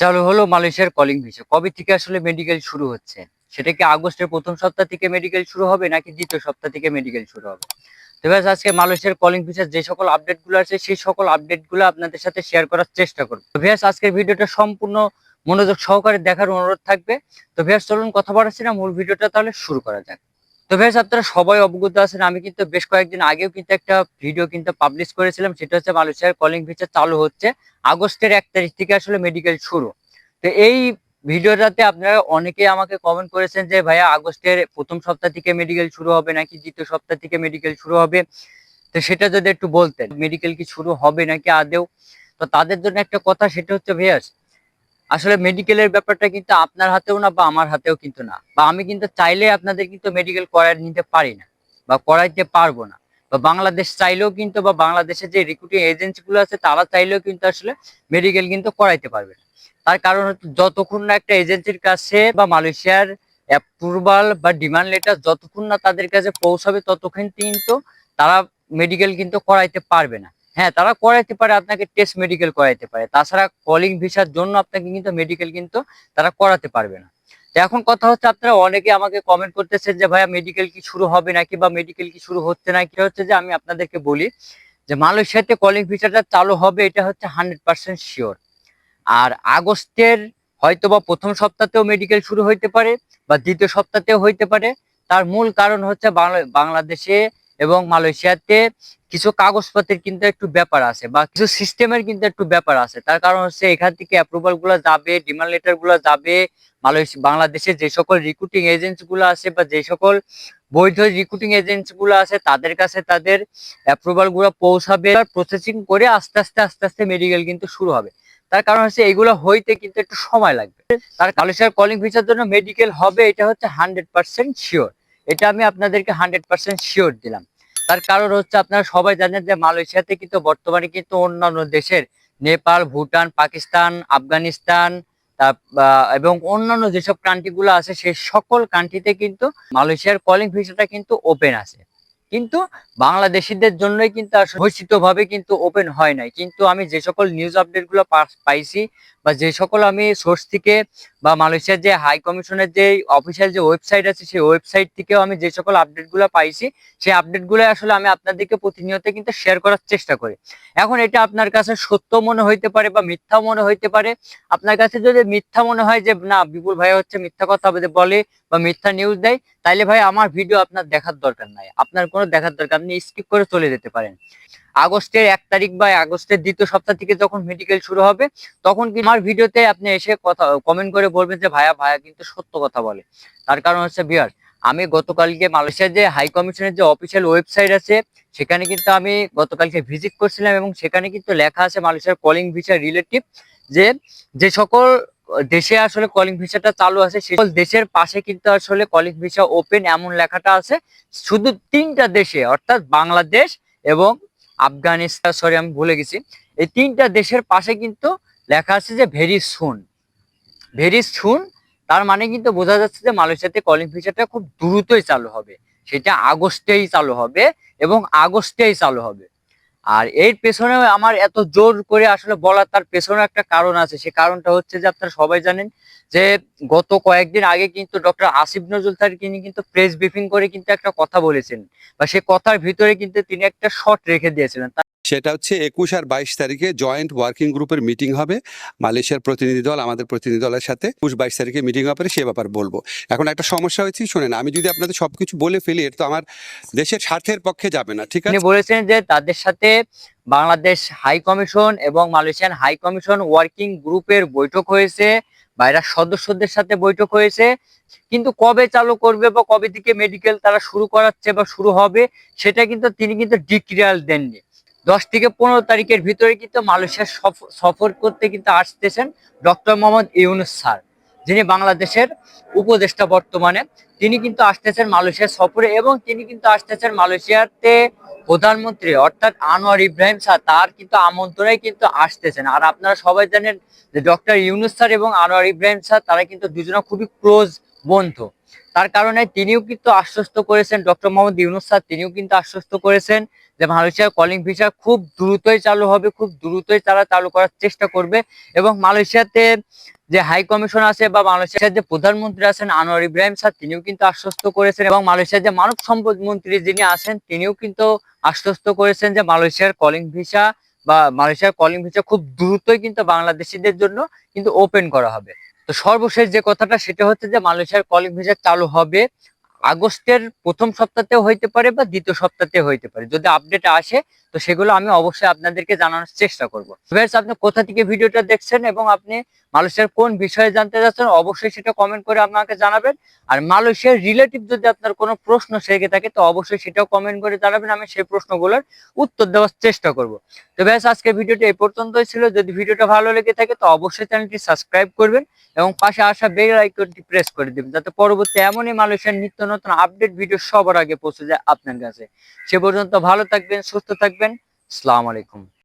চালু হলো মালয়েশিয়ার কলিং ভিসা কবে থেকে আসলে মেডিকেল শুরু হচ্ছে? সেটা কি আগস্টের প্রথম সপ্তাহ থেকে মেডিকেল শুরু হবে, নাকি দ্বিতীয় সপ্তাহ থেকে মেডিকেল শুরু হবে? তো ব্যাস, আজকে মালয়েশিয়ার কলিং ভিসার যে সকল আপডেটগুলো আছে, সেই সকল আপডেটগুলো আপনাদের সাথে শেয়ার করার চেষ্টা করব। ভিয়াস আজকের ভিডিওটা সম্পূর্ণ মনোযোগ সহকারে দেখার অনুরোধ থাকবে। তো ভিয়াস চলুন কথা বাড়াচ্ছি না মূল ভিডিওটা তাহলে শুরু করা যাক। তো ভিয়াস আপনারা সবাই অবগত আছেন। আমি কিন্তু বেশ কয়েকদিন আগেও কিন্তু একটা ভিডিও কিন্তু পাবলিশ করেছিলাম। সেটা হচ্ছে মালয়েশিয়ার কলিং ভিসা চালু হচ্ছে আগস্টের এক তারিখ থেকে আসলে মেডিকেল শুরু। তো এই ভিডিওটাতে আপনারা অনেকেই আমাকে কমেন্ট করেছেন যে, ভাইয়া, আগস্টের প্রথম সপ্তাহ থেকে মেডিকেল শুরু হবে নাকি দ্বিতীয় সপ্তাহ থেকে মেডিকেল শুরু হবে? তো সেটা যদি একটু বলতেন মেডিকেল কি শুরু হবে নাকি আদেও তো তাদের জন্য একটা কথা, সেটা হচ্ছে ভাইয়াস আসলে মেডিকেলের ব্যাপারটা কিন্তু আপনার হাতেও না বা আমার হাতেও কিন্তু না। বা আমি কিন্তু চাইলে আপনাদের কিন্তু মেডিকেল করায় নিতে পারি না বা করাইতে পারব না। বা বাংলাদেশ চাইলেও কিন্তু বা বাংলাদেশের যে রিক্রুটিং এজেন্সি গুলো আছে তারা চাইলেও কিন্তু আসলে মেডিকেল কিন্তু করাইতে পারবে না। তার কারণ হচ্ছে যতক্ষণ না একটা এজেন্সির কাছে বা মালয়েশিয়ার অ্যাপ্রুভাল বা ডিমান্ড লেটার যতক্ষণ না তাদের কাছে পৌঁছাবে ততক্ষণ কিন্তু তারা মেডিকেল কিন্তু করাইতে পারবে না। হ্যাঁ তারা করাইতে পারে, আপনাকে টেস্ট মেডিকেল করাইতে পারে। তাছাড়া কলিং ভিসার জন্য আপনাকে কিন্তু মেডিকেল কিন্তু তারা করাতে পারবে না। তো এখন কথা হচ্ছে, আপনারা অনেকে আমাকে কমেন্ট করতেছেন যে, ভাইয়া মেডিকেল কি শুরু হবে নাকি বা মেডিকেল কি শুরু হচ্ছে না? কি হচ্ছে যে, আমি আপনাদেরকে বলি যে, মালয়েশিয়াতে কলিং ভিসাটা চালু হবে, এটা হচ্ছে হান্ড্রেড পার্সেন্ট শিওর আর আগস্টের হয়তো বা প্রথম সপ্তাহতেও মেডিকেল শুরু হইতে পারে বা দ্বিতীয় সপ্তাহতেও হইতে পারে। তার মূল কারণ হচ্ছে, বাংলা- বাংলাদেশে এবং মালয়েশিয়াতে কিছু কাগজপত্রের কিন্তু একটু ব্যাপার আছে বা কিছু সিস্টেমের কিন্তু একটু ব্যাপার আছে। তার কারণ হচ্ছে এখান থেকে অ্যাপ্রুভালগুলো যাবে ডিমান্ড লেটারগুলো যাবে মালয়েশিয়া বাংলাদেশে যে সকল রিক্রুটিং এজেন্সি গুলো আছে বা যে সকল বৈধ রিক্রুটিং এজেন্সি গুলো আছে, তাদের কাছে তাদের অ্যাপ্রুভালগুলো পৌঁছাবে প্রসেসিং করে আস্তে আস্তে আস্তে আস্তে মেডিকেল কিন্তু শুরু হবে। তার কারণ হচ্ছে এগুলো হইতে কিন্তু একটু সময় লাগবে। তার মালয়েশিয়ার কলিং ভিসার জন্য মেডিকেল হবে, এটা হচ্ছে হান্ড্রেড পার্সেন্ট শিওর এটা আমি আপনাদেরকে হান্ড্রেড পার্সেন্ট শিওর দিলাম। তার কারণ হচ্ছে আপনারা সবাই জানেন যে মালয়েশিয়াতে কিন্তু বর্তমানে কিন্তু অন্যান্য দেশের নেপাল, ভুটান, পাকিস্তান, আফগানিস্তান এবং অন্যান্য যেসব কান্ট্রি গুলো আছে সেই সকল কান্ট্রিতে কিন্তু মালয়েশিয়ার কলিং ভিসাটা কিন্তু ওপেন আছে। কিন্তু বাংলাদেশিদের জন্যই কিন্তু আসলে ঘোষিত ভাবে কিন্তু ওপেন হয় নাই। কিন্তু আমি যে সকল নিউজ আপডেটগুলো পা- পাইছি বা যে সকল আমি সোর্স থেকে বা মালয়েশিয়ার যে হাই কমিশনের যে অফিসিয়াল যে ওয়েবসাইট আছে, সেই ওয়েবসাইট থেকেও আমি যে সকল আপডেটগুলো পাইছি, সেই আপডেটগুলো আসলে আমি আপনাদেরকে প্রতিনিয়ত কিন্তু শেয়ার করার চেষ্টা করি। এখন এটা আপনার কাছে সত্য মনে হইতে পারে বা মিথ্যা মনে হইতে পারে? আপনার কাছে যদি মিথ্যা মনে হয় যে, না, বিপুল ভাই হচ্ছে মিথ্যা কথা বলে বা মিথ্যা নিউজ দেয়, তাইলে ভাই আমার ভিডিও আপনার দেখার দরকার নাই। আপনার কোনো দেখার দরকার আপনি স্কিপ করে চলে যেতে পারেন। আগস্টের এক তারিখ বা আগস্টের দ্বিতীয় সপ্তাহ থেকে যখন মেডিকেল শুরু হবে, তখন কি আমার ভিডিওতে আপনি এসে কথা কমেন্ট করে বলবেন যে, ভাইয়া ভাইয়া কিন্তু সত্য কথা বলে। তার কারণ হচ্ছে বিয়ার আমি গতকালকে মালয়েশিয়ার যে হাই কমিশনের যে অফিসিয়াল ওয়েবসাইট আছে, সেখানে কিন্তু আমি গতকালকে ভিজিট করছিলাম এবং সেখানে কিন্তু লেখা আছে মালয়েশিয়ার কলিং ভিসা রিলেটিভ যে যে সকল দেশে আসলে কলিং ভিসাটা চালু আছে সকল দেশের পাশে কিন্তু আসলে কলিং ভিসা ওপেন এমন লেখাটা আছে। শুধু তিনটা দেশে, অর্থাৎ বাংলাদেশ এবং আফগানিস্তান, সরি, আমি ভুলে গেছি। এই তিনটা দেশের পাশে কিন্তু লেখা আছে যে ভেরি সুন ভেরি সুন তার মানে কিন্তু বোঝা যাচ্ছে যে, মালয়েশিয়াতে কলিং ফিচারটা খুব দ্রুতই চালু হবে। সেটা আগস্টেই চালু হবে এবং আগস্টেই চালু হবে। আর এর পেছনে আমার এত জোর করে আসলে বলার তার পেছনে একটা কারণ আছে। সে কারণটা হচ্ছে যে আপনারা সবাই জানেন যে গত কয়েকদিন আগে কিন্তু ডক্টর আসিফ নজরুল তার তিনি কিন্তু প্রেস ব্রিফিং করে কিন্তু একটা কথা বলেছেন। বা সে কথার ভিতরে কিন্তু তিনি একটা শট রেখে দিয়েছিলেন। সেটা হচ্ছে একুশ আর বাইশ তারিখে জয়েন্ট ওয়ার্কিং গ্রুপের মিটিং হবে। মালয়েশিয়ার প্রতিনিধি দল আমাদের প্রতিনিধি দলের সাথে একুশ বাইশ তারিখে মিটিং হবে সে ব্যাপার বলব। এখন একটা সমস্যা হয়েছে শোনেন আমি যদি আপনাদের সবকিছু বলে ফেলি এটা তো আমার দেশের স্বার্থের পক্ষে যাবে না ঠিক আছে? বলেছেন যে তাদের সাথে বাংলাদেশ হাই কমিশন এবং মালয়েশিয়ান হাই কমিশন ওয়ার্কিং গ্রুপের বৈঠক হয়েছে বা এরা সদস্যদের সাথে বৈঠক হয়েছে। কিন্তু কবে চালু করবে বা কবে থেকে মেডিকেল তারা শুরু করাচ্ছে বা শুরু হবে সেটা কিন্তু তিনি কিন্তু ডিক্রিয়াল দেননি। দশ থেকে পনেরো তারিখের ভিতরে কিন্তু মালয়েশিয়া সফ- সফর করতে কিন্তু আসতেছেন ডক্টর মোহাম্মদ ইউনুস স্যার, যিনি বাংলাদেশের উপদেষ্টা বর্তমানে। তিনি কিন্তু আসতেছেন মালয়েশিয়া সফরে এবং তিনি কিন্তু আসতেছেন মালয়েশিয়াতে প্রধানমন্ত্রী, অর্থাৎ আনোয়ার ইব্রাহিম স্যার, তার কিন্তু আমন্ত্রণে কিন্তু আসতেছেন। আর আপনারা সবাই জানেন যে ডক্টর ইউনুস স্যার এবং আনোয়ার ইব্রাহিম স্যার, তারা কিন্তু দুজনে খুবই ক্লোজ বন্ধ। তার কারণে তিনিও কিন্তু আশ্বস্ত করেছেন, ডক্টর মোহাম্মদ ইউনুস স্যার তিনিও কিন্তু আশ্বস্ত করেছেন যে মালয়েশিয়ার কলিং ভিসা খুব দ্রুতই চালু হবে, খুব দ্রুতই তারা চালু করার চেষ্টা করবে এবং মালয়েশিয়াতে যে হাই কমিশন আছে বা মালয়েশিয়ার যে প্রধানমন্ত্রী আছেন আনোয়ার ইব্রাহিম স্যার, তিনিও কিন্তু আশ্বস্ত করেছেন এবং মালয়েশিয়ার যে মানব সম্পদ মন্ত্রী যিনি আছেন, তিনিও কিন্তু আশ্বস্ত করেছেন যে মালয়েশিয়ার কলিং ভিসা বা মালয়েশিয়ার কলিং ভিসা খুব দ্রুতই কিন্তু বাংলাদেশিদের জন্য কিন্তু ওপেন করা হবে। তো সর্বশেষ যে কথাটা সেটা হচ্ছে যে মালয়েশিয়ার কলিং ভিসা চালু হবে আগস্টের প্রথম সপ্তাহতেও হইতে পারে বা দ্বিতীয় সপ্তাহতেও হইতে পারে। যদি আপডেট আসে, তো সেগুলো আমি অবশ্যই আপনাদেরকে জানানোর চেষ্টা করব। আপনি কোথা থেকে ভিডিওটা দেখছেন এবং আপনি মালয়েশিয়ার কোন বিষয়ে জানতে চাচ্ছেন, অবশ্যই সেটা কমেন্ট করে আমাকে জানাবেন। আর মালয়েশিয়ার রিলেটিভ যদি আপনার কোনো প্রশ্ন থেকে থাকে, তো অবশ্যই সেটাও কমেন্ট করে জানাবেন, আমি সেই প্রশ্নগুলোর উত্তর দেওয়ার চেষ্টা করব। তো ব্যাস আজকে ভিডিওটি এই পর্যন্তই ছিল। যদি ভিডিওটা ভালো লেগে থাকে, তো অবশ্যই চ্যানেলটি সাবস্ক্রাইব করবেন এবং পাশে আসা বেল আইকনটি প্রেস করে দিবেন, যাতে পরবর্তী এমনই মালয়েশিয়ার নিত্য নতুন আপডেট ভিডিও সবার আগে পৌঁছে যায় আপনার কাছে। সে পর্যন্ত ভালো থাকবেন, সুস্থ থাকবেন। আসসালামু আলাইকুম।